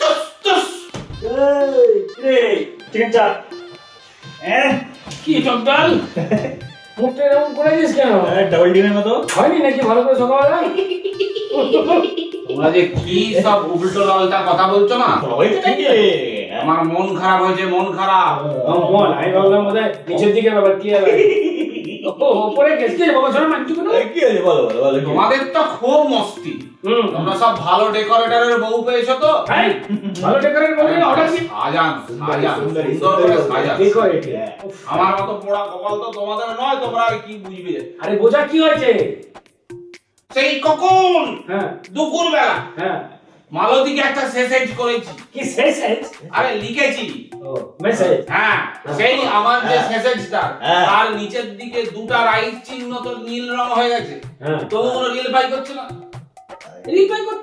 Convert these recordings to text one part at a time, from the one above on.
তুস, তুস। Chicken চাপ। হ্যাঁ? কি টকডাল মুখটা এরকম করেছিস কেন? ডাবল ডিমের মতো। হয়নি নাকি ভালো করে সকালবেলা? তোমরা যে কি সব উল্টো পাল্টা কথা বলছো না আমার মন খারাপ হয়েছে মন খারাপ। মন আমি ভাবলাম বোধ হয় নিচের দিকে ব্যাপার কি হবে ওপরে গেছে বাবা শোনো মানছি কোনো? কি আছে বলো বলো? তোমাদের তো খুব মস্তি। তোমরা সব ভালো ডেকোরেটরের বউ পেয়েছ তো? ভালো ডেকোরেট বলে অর্ডার কি সাজান সাজান সুন্দর করে সাজান। এটি আমার মতো পোড়া কপাল তো তোমাদের নয় তোমরা আর কি বুঝবে? আরে বোঝা কি হয়েছে? সেই কখন হ্যাঁ। দুপুর বেলা হ্যাঁ। মালতীকে একটা মেসেজ করেছি। কি আরে লিখেছি। ও মেসেজ হ্যাঁ সেই আমার যে হ্যাঁ। মেসেজটা হ্যাঁ। তার নিচের দিকে দুটা রাইট চিহ্ন তো নীল রং হয়ে গেছে। হ্যাঁ। তো কোনো রিল পাই করছে না? রিপ্লাই কর।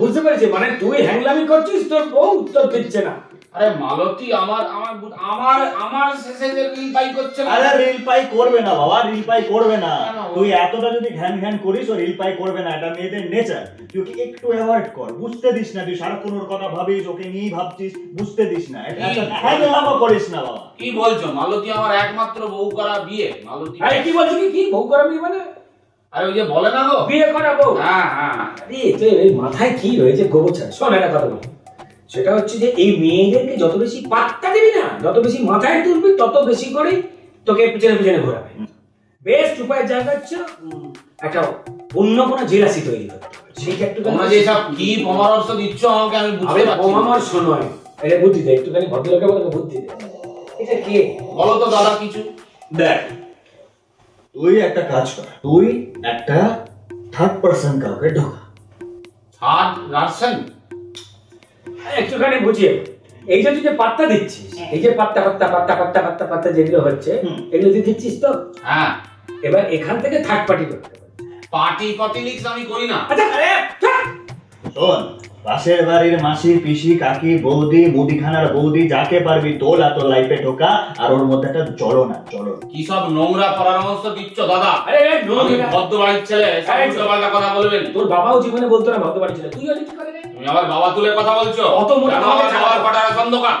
বুঝতে পেরেছি মানে তুই হ্যাংলামি করছিস তোর বউ উত্তর দিচ্ছে না। আরে মালতী আমার আমার আমার আমার মেসেজে রিল পাই করছে না? আরে রিল পাই করবে না বাবা রিল পাই করবে না। তুই এতটা যদি ঘ্যান ঘ্যান করিস ও রিল পাই করবে না এটা মেয়েদের নেচার তুই ওকে একটু অ্যাভয়েড কর বুঝতে দিস না তুই সারাক্ষণ ওর কথা ভাবিস ওকে নিয়েই ভাবছিস বুঝতে দিস না। এটা হ্যাংলামো করিস না বাবা। কি বলছো? মালতী আমার একমাত্র বউ করা বিয়ে। মালতী কি বলছিস কি? কি? বউ করাবি মানে? আরে ওই যে বলে না গো? বিয়ে করা হ্যাঁ হ্যাঁ। আরে তোর এই মাথায় কি রয়েছে গোবর ছাড়? শোন একটা কথা বলি। সেটা হচ্ছে যে এই মেয়েদেরকে যত বেশি পাত্তা দিবি না যত বেশি মাথায় তুলবি তত বেশি করে তোকে পিছনে পিছনে ঘোরাবে। বেস্ট উপায়ের জায়গা হচ্ছে একটা অন্য কোনো জেলাসি তৈরি করতে হবে। সেই একটু তোমরা যে সব কি পরামর্শ দিচ্ছ আমাকে আমি বুঝতে পারছি। পরামর্শ নয়। এটা বুদ্ধি দে একটুখানি ভদ্রলোকের মতো বুদ্ধি দে। এটা কে? বলো তো দাদা কিছু। দেখ তুই একটা কাজ কর তুই একটা থার্ড পার্সন কাউকে ঢোকা। থার্ড গার্সেন একটুখানি বুঝিয়ে এই যে তুই যে পাত্তা দিচ্ছিস এই যে পাত্তা পাত্তা পাত্তা পাত্তা পাত্তা পাত্তা যেগুলো হচ্ছে। এগুলো তুই দিচ্ছিস তো? হ্যাঁ। এবার এখান থেকে থার্ড পার্টি করতে হবে। পার্টি কটিলিক্স আমি করি না। আচ্ছা আরে। শোন পাশের বাড়ির মাসি পিসি কাকি বৌদি মুদিখানার বৌদি যাকে পারবি তোল আর তোর লাইফে ঢোকা আর ওর মধ্যে একটা জড়ো না জড়ো কি সব নোংরা পরামর্শ দিচ্ছ দাদা? আরে ভদ্র বাড়ির ছেলে কথা বলবেন। তোর বাবাও জীবনে বলতো না ভক্ত বাড়ি ছিল। তুই কি করে রে? তুমি আবার বাবা তুলে কথা বলছো? অত মোটা আমার ছাড়া। বাবার পাটার সন্দেকান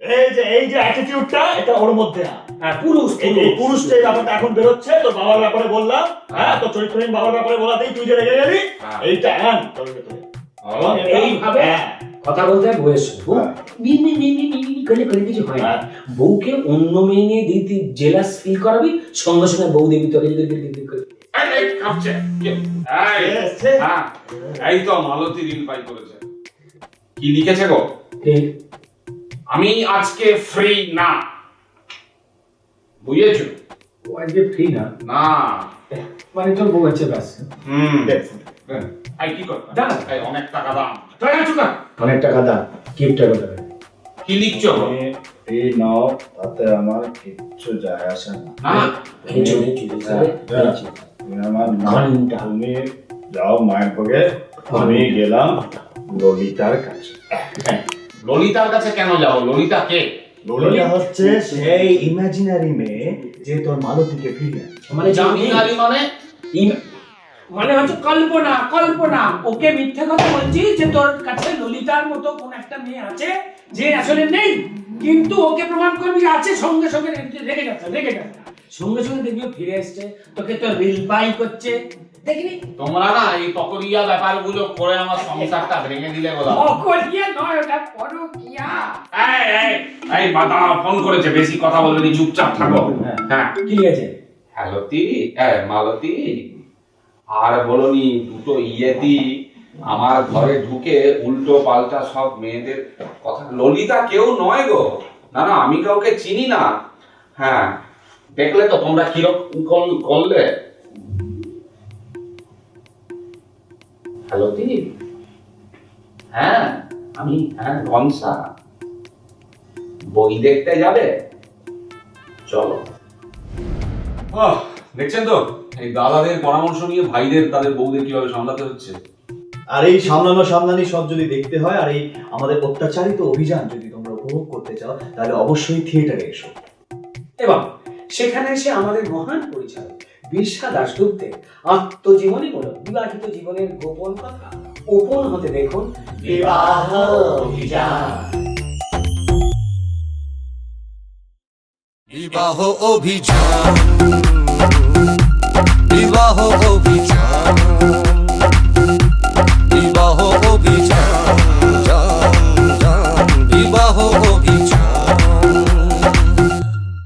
এই যে এই যে অ্যাটিটিউডটা এটা ওর মধ্যে না। হ্যাঁ পুরুষ এই এই পুরুষটা এই ব্যাপারটা এখন বেরোচ্ছে তোর বাবার ব্যাপারে বললাম হ্যাঁ তোর চরিত্রহীন বাবার ব্যাপারে বলাতেই তুই যে রেগে গেলি হ্যাঁ। এইটা হ্যাঁ তোর ভেতরে। এইভাবে হ্যাঁ, কথা বলতে হয় বউয়ের সঙ্গে বউ। মি মি মি মি মি মি করলে করে কিছু হয় না। হ্যাঁ। বউকে অন্য মেয়ে নিয়ে দিয়ে তুই জেলাস ফিল করাবি সঙ্গে সঙ্গে বউ দেবী তোকে যদি করে। হ্যাঁ, এই তো মালতী রিল পাই করেছে। কি লিখেছে গো? আমি আজকে ফ্রি না। বুঝেছ? ও আজকে ফ্রি না। না মানে তোর বউ আছে ব্যাস হুম। দেখ, কি কর দাও। এই অনেক টাকা দাম। তুই চুকা অনেক টাকা দাম। গিফটের কথা কি লিখছো? এই নাও তাতে আমার কিচ্ছু যায় আসে না। না। কিছু নেই চুরি করে হ্যাঁ। আমার ঘণ্টা। তুমি যাও মায়ের পকে আমি গেলাম ললিতার কাছে। ললিতার কাছে কেন যাও? ললিতা কে? ললিতা হচ্ছে সেই ইমাজিনারি মেয়ে যে তোর মালতীকে ফিরিয়ে। মানে জামিনারি মানে? মানে হচ্ছে কল্পনা কল্পনা। ওকে মিথ্যে কথা বলছি যে তোর কাছে ললিতার মতো কোন একটা মেয়ে আছে যে আসলে নেই। কিন্তু ওকে প্রমাণ করবি আছে সঙ্গে সঙ্গে রেগে যাচ্ছে রেগে যাচ্ছে সঙ্গে সঙ্গে দেখবি ফিরে এসছে। তোকে তো রিল বাই করছে। দেখবি তোমরা না এই পকরিয়া ব্যাপারগুলো করে আমার সংসারটা ভেঙে দিলে বলা। অকলিয়া নয় ওটা পরকিয়া। এই এই এই ফোন করেছে বেশি কথা বলবে নি চুপচাপ থাকো। হ্যাঁ। কি লিখেছে হ্যালতি হ্যাঁ মালতী আর বলনি দুটো ইয়েতি আমার ঘরে ঢুকে উল্টো পাল্টা সব মেয়েদের কথা। ললিতা কেউ নয় গো। না না আমি কাউকে চিনি না। হ্যাঁ। দেখলে তো তোমরা কীরকম করলে। হ্যালো দি হ্যাঁ আমি হ্যাঁ ঘনসা বই দেখতে যাবে? চলো। দেখছেন তো? এই দাদাদের পরামর্শ নিয়ে ভাইদের তাদের বউদের কীভাবে সামলাতে হচ্ছে? আর এই সামলানো সামলানি সব যদি দেখতে হয় আর এই আমাদের অত্যাচারিত অভিযান যদি তোমরা উপভোগ করতে চাও তাহলে অবশ্যই থিয়েটারে এসো। এবং সেখানে এসে আমাদের মহান পরিচালক বিশা দাশগুপ্তের আত্মজীবনীমূলক বিবাহিত জীবনের গোপন কথা। ওপন হতে দেখুন বিবাহ বিবাহ অভিযান। বিবাহ অভিযান।